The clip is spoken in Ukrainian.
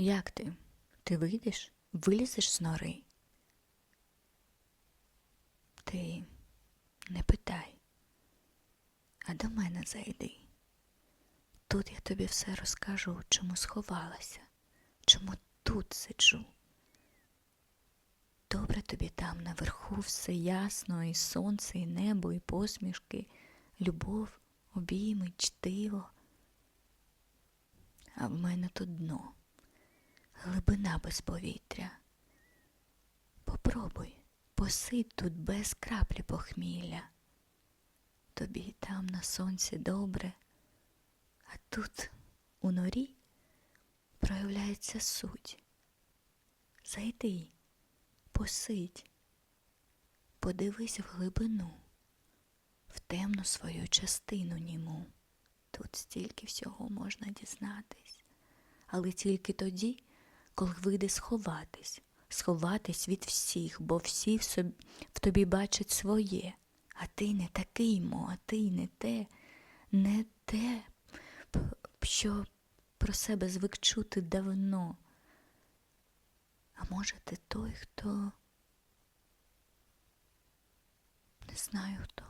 Як ти? Ти вийдеш? Вилізеш з нори? Ти не питай, а до мене зайди. Тут я тобі все розкажу, чому сховалася, чому тут сиджу. Добре тобі там наверху все ясно, і сонце, і небо, і посмішки, любов, обійми, чтиво. А в мене тут дно, глибина без повітря. Попробуй, посидь тут без краплі похмілля. Тобі там на сонці добре, а тут у норі проявляється суть. Зайди, посидь, подивись в глибину, в темну свою частину німу. Тут стільки всього можна дізнатись, але тільки тоді, коли вийде сховатись, сховатись від всіх, бо всі в, собі, в тобі бачать своє, а ти не такий мо, а ти не те, не те, що про себе звик чути давно. А може, ти той, хто не знаю хто.